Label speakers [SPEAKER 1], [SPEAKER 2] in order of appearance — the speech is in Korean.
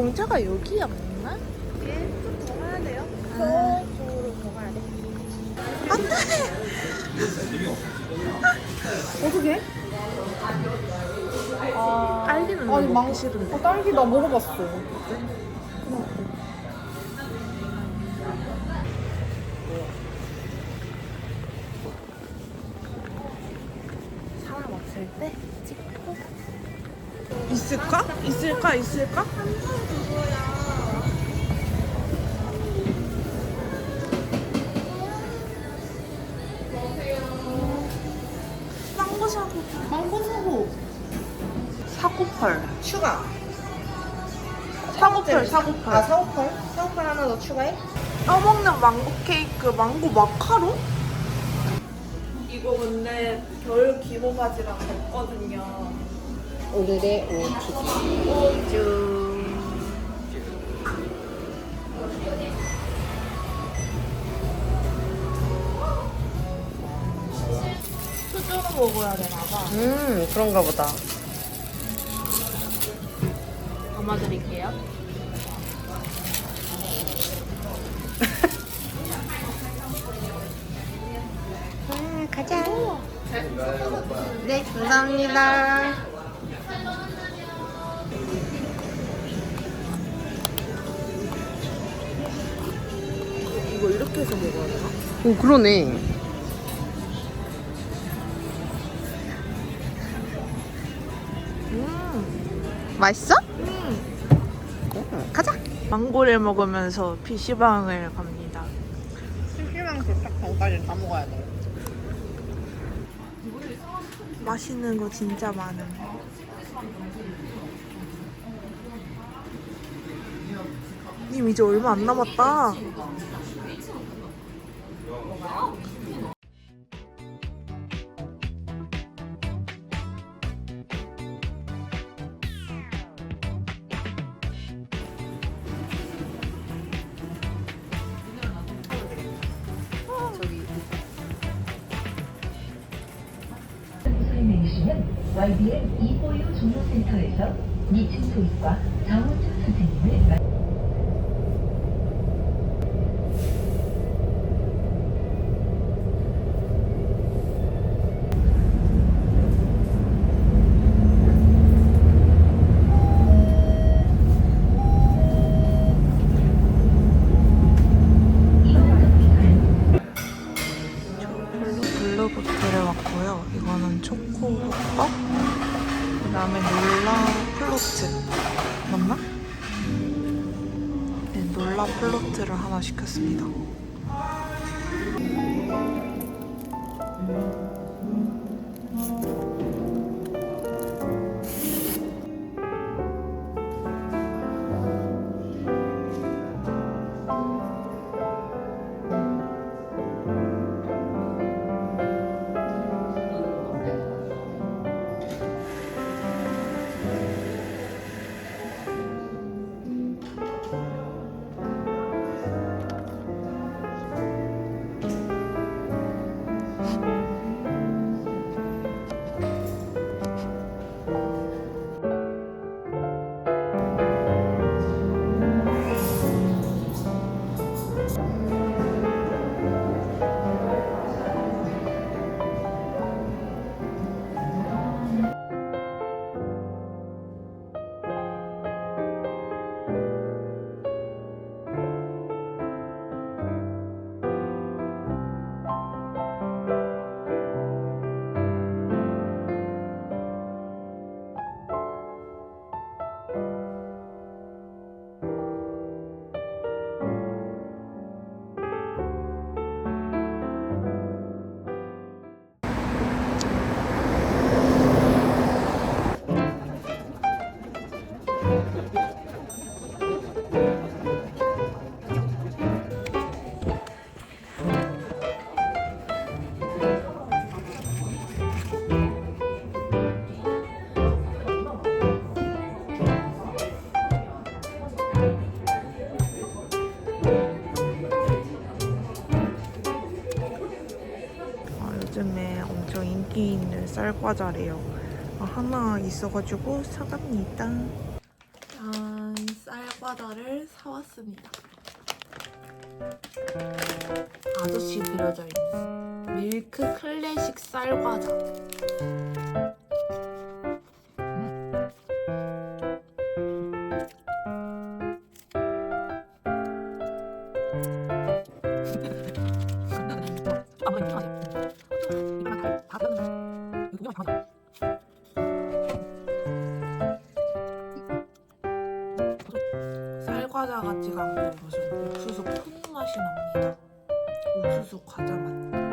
[SPEAKER 1] 공차가 여기였나?
[SPEAKER 2] 얘좀더 가야 돼요.
[SPEAKER 1] 아.
[SPEAKER 2] 저쪽으로 더 가야 돼.
[SPEAKER 1] 안돼.
[SPEAKER 2] 어떻게? 아,
[SPEAKER 1] 딸기는
[SPEAKER 2] 아니, 망-
[SPEAKER 1] 싫은데.
[SPEAKER 2] 어, 딸기 나 먹어봤어.
[SPEAKER 1] 있을까? 있을까? 망고 사고
[SPEAKER 2] 망고 사고.
[SPEAKER 1] 사고펄
[SPEAKER 2] 추가.
[SPEAKER 1] 사고펄 사고펄
[SPEAKER 2] 아, 사고펄? 사고펄 하나 더 추가해?
[SPEAKER 1] 떠먹는 망고 케이크 망고 마카롱? 이거 근데 겨울 기모 바지랑 걷거든요
[SPEAKER 2] 오늘의 오키.
[SPEAKER 1] 쭉 수저로 먹어야 되나봐
[SPEAKER 2] 음, 그런가 보다.
[SPEAKER 1] 담아드릴게요
[SPEAKER 2] 아, 가자. 네, 감사합니다.
[SPEAKER 1] 이거 이렇게 해서 먹어야 되나?
[SPEAKER 2] 오, 그러네.
[SPEAKER 1] 음,
[SPEAKER 2] 맛있어?
[SPEAKER 1] 음.
[SPEAKER 2] 응, 가자.
[SPEAKER 1] 망고를 먹으면서 PC방을 갑니다
[SPEAKER 2] 심심한 개딱 전까지 다 먹어야 돼.
[SPEAKER 1] 맛있는 거 진짜 많음 님 이제 얼마 안 남았다
[SPEAKER 3] YBN 이보유 종로센터에서 미층 도입과 장원준 선생님을 만-
[SPEAKER 1] 초코호떡, 그 다음에 놀라 플로트. 맞나? 네, 놀라 플로트를 하나 시켰습니다. 인기 있는 쌀과자래요. 아, 하나 있어가지고 사갑니다. 짠, 쌀과자. 쌀과자를 사왔습니다. 아저씨 그려져 있는 밀크 클래식 쌀과자. 쌀 무슨 옥수수 푸는 맛이 납니다. 옥수수 과자 맛.